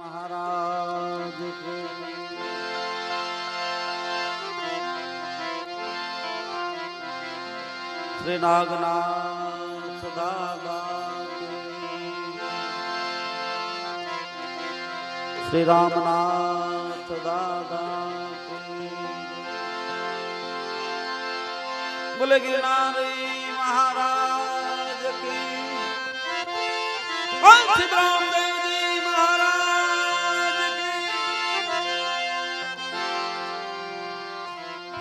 મહારાજ શ્રી નાગનાથ દાદા શ્રી રામનાથ દાદા બોલે ગિરનારી મહારાજ કી વંશ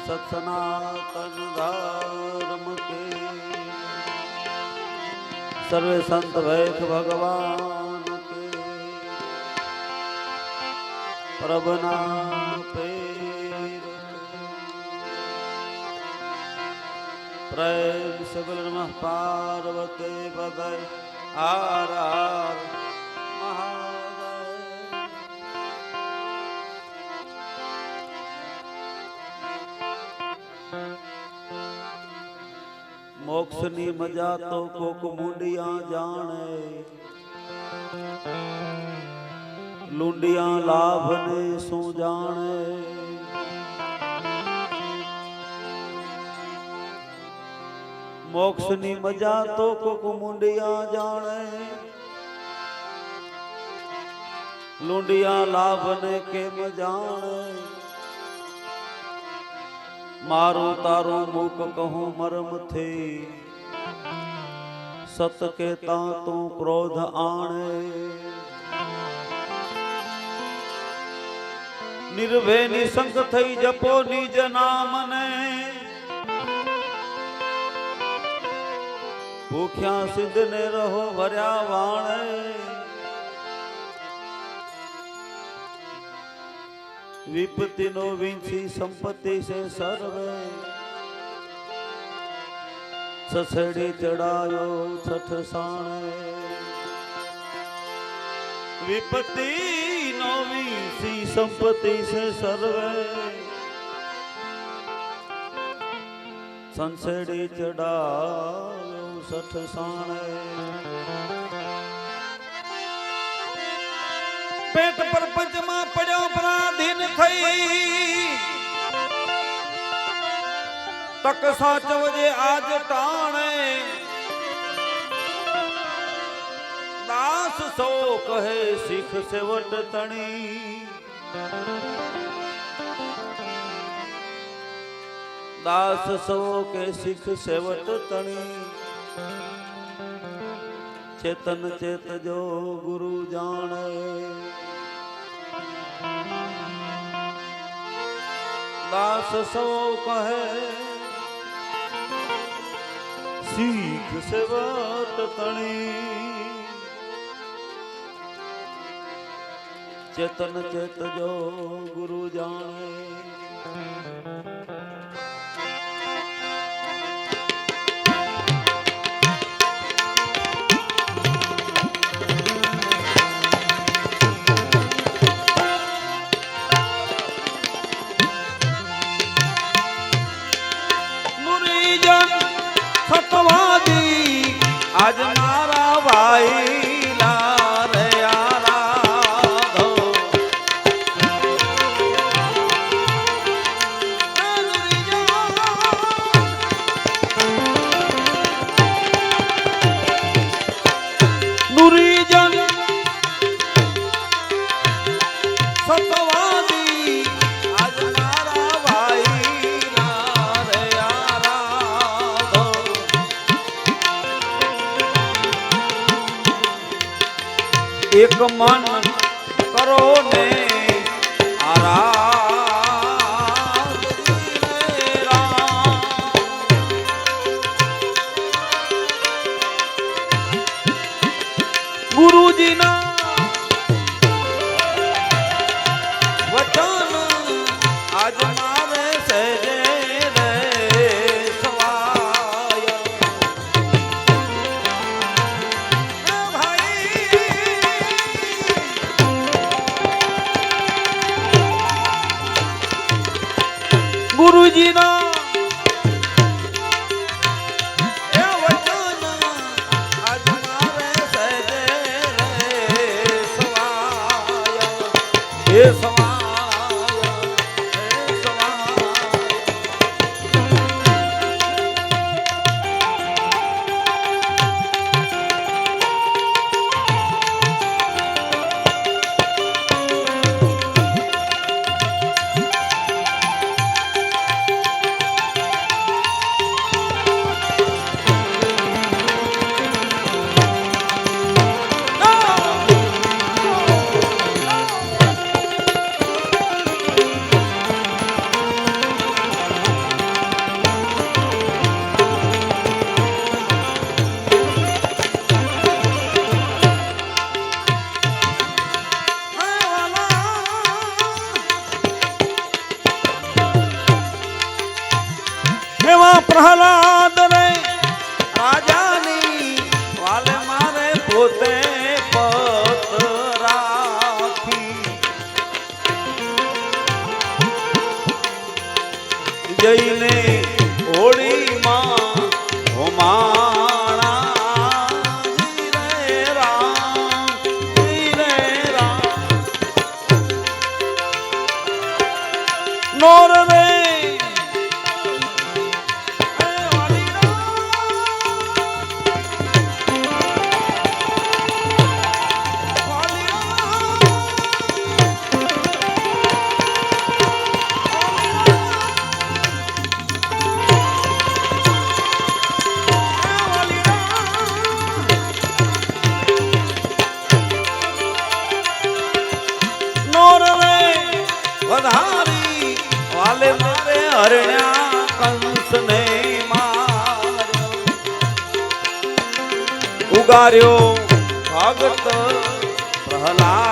સત્સનાતન ધર્મ કે સર્વે સંત વૈખ ભગવાન કે પ્રભના પેર પ્રેમ સે બોલ પાર્વતી પદય આર મોક્ષની મજા તો કોક મુંડિયા જાણે લુંડિયા લાભને શું જાણે મોક્ષની મજા તો કોક મુંડિયા જાણે લુંડિયા લાભને કેમ જાણે મારું તારું મુખ કહું મરમથી. સત કેતા તું ક્રોધ આણે. નિર્ભે નિસંગ થઈ જપો નિજ નામને. ભૂખ્યા સિદ્ધ ને રહો ભર્યા વાણે. વિપત્તિ નો વિંછી સંપત્તિ છે સર્વે. સસડી ચડાયો છઠ સાણે. વિપત્તિ નો વિંછી સંપત્તિ છે સર્વે. સંસડી ચડાયો છઠ સાણે. પેટ પર પંચમાં પડ્યો પરાધીન થઈ. તક સાચવજે આજ ટાણે. દાસ સો કહે શીખ સેવટ તણી. દાસ સો કે શીખ સેવટ તણી. ચેતન ચેત જો ગુરુ જાણે. દાસ સૌ કહે શીખ સેવટ તણી ચેતન ચેત જો ગુરુ જાણે આજ મારા ભાઈ એક મન કરો ને 自己呢？પ્રહલાદ રે રાજાની વાલે મારે પોતે જઈને હોળીમાં હોમાણા રે રામ રે રામ. નોર રે વાલે મારે હરણ્યા કંસને ઉગાર્યો ભગત પ્રહલાદ.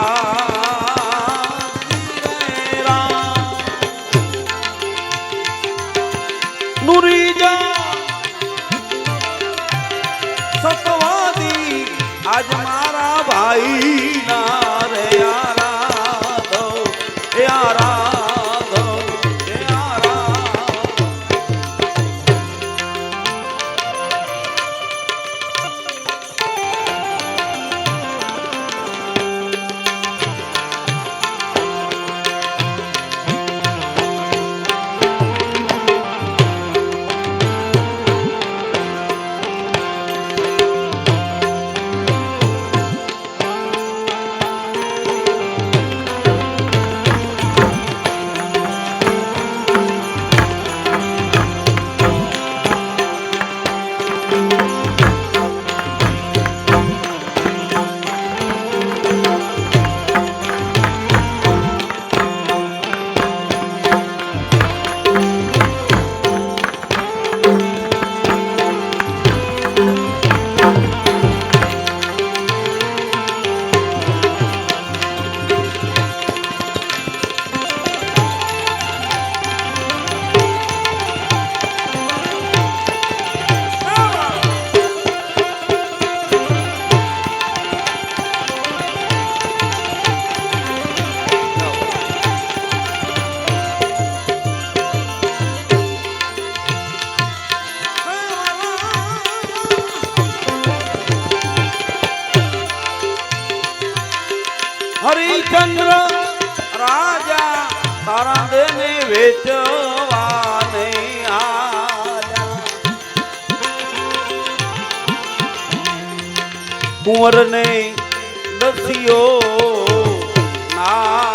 કુંવરને દસિયો નાગી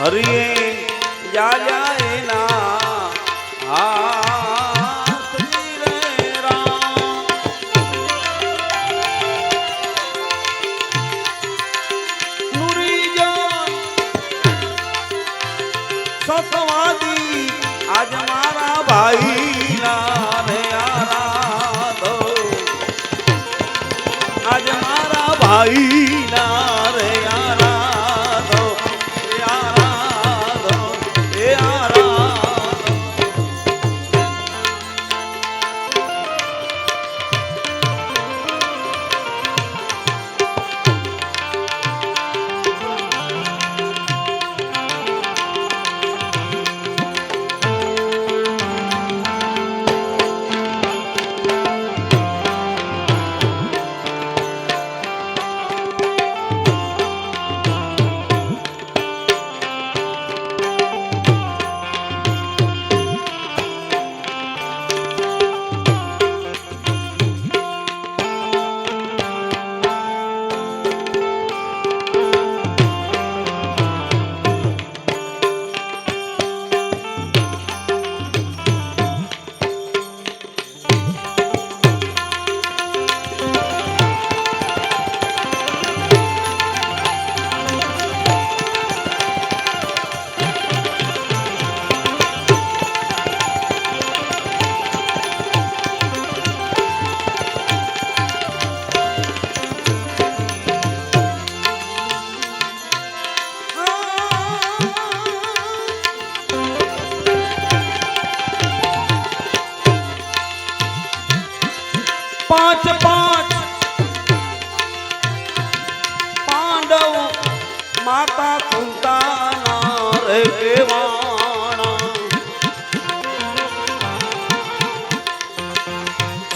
હરિએ હાથ રે રામ. નુરીજન સતવાદી આજ મારા ભાઈ ના રે આજ મારા ભાઈ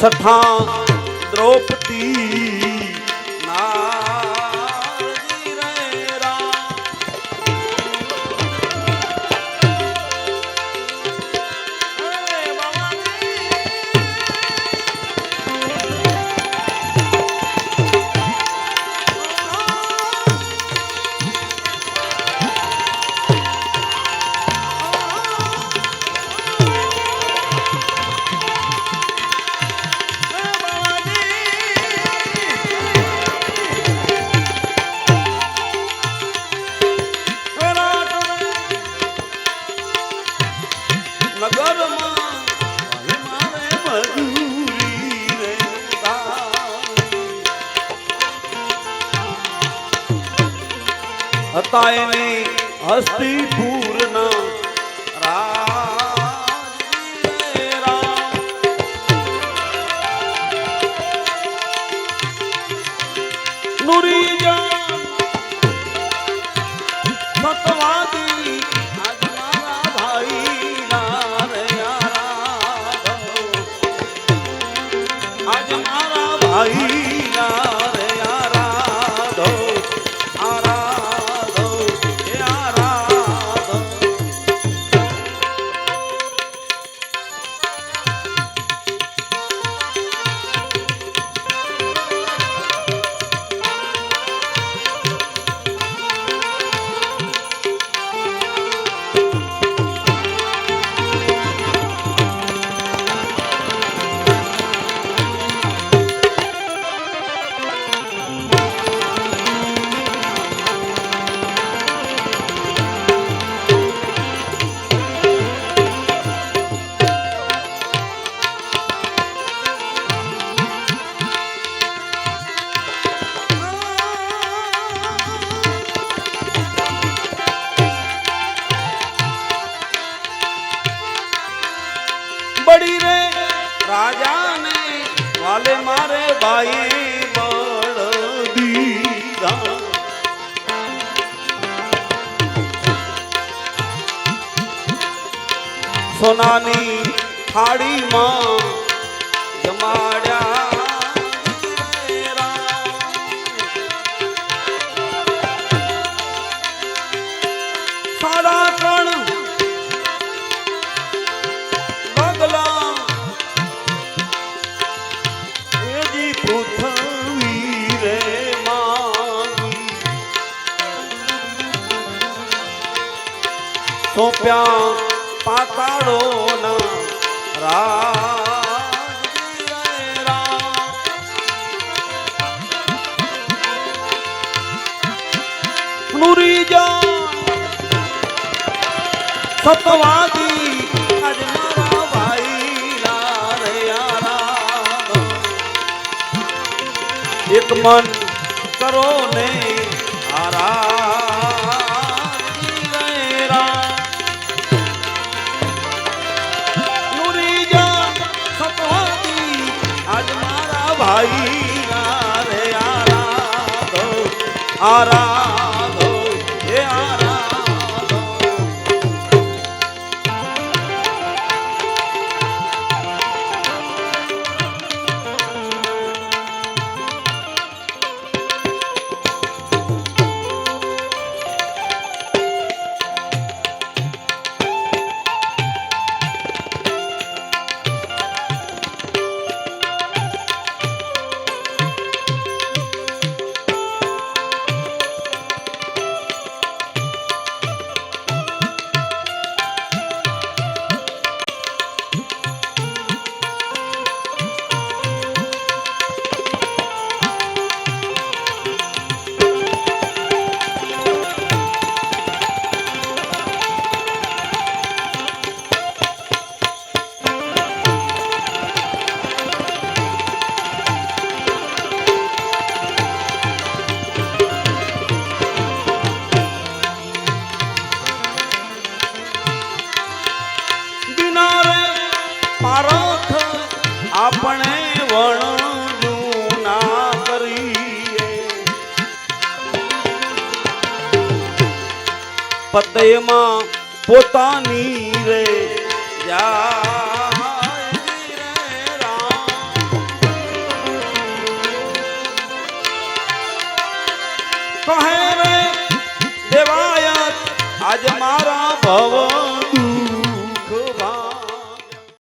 સઠા દ્રૌપદી નુરીજાન સતવાદી મારે ભાઈ બળ સોનાની થાળીમાં સોંપ્યા પાતાળો ના રામ. નુરીજાન સતવાદી. એક મન કરો ને આરાધો. આરાધો પારખ આપણે વણનું ના કરીએ. પતયમાં પોતાની રે જા કહે દેવાયત આજ મારા ભવ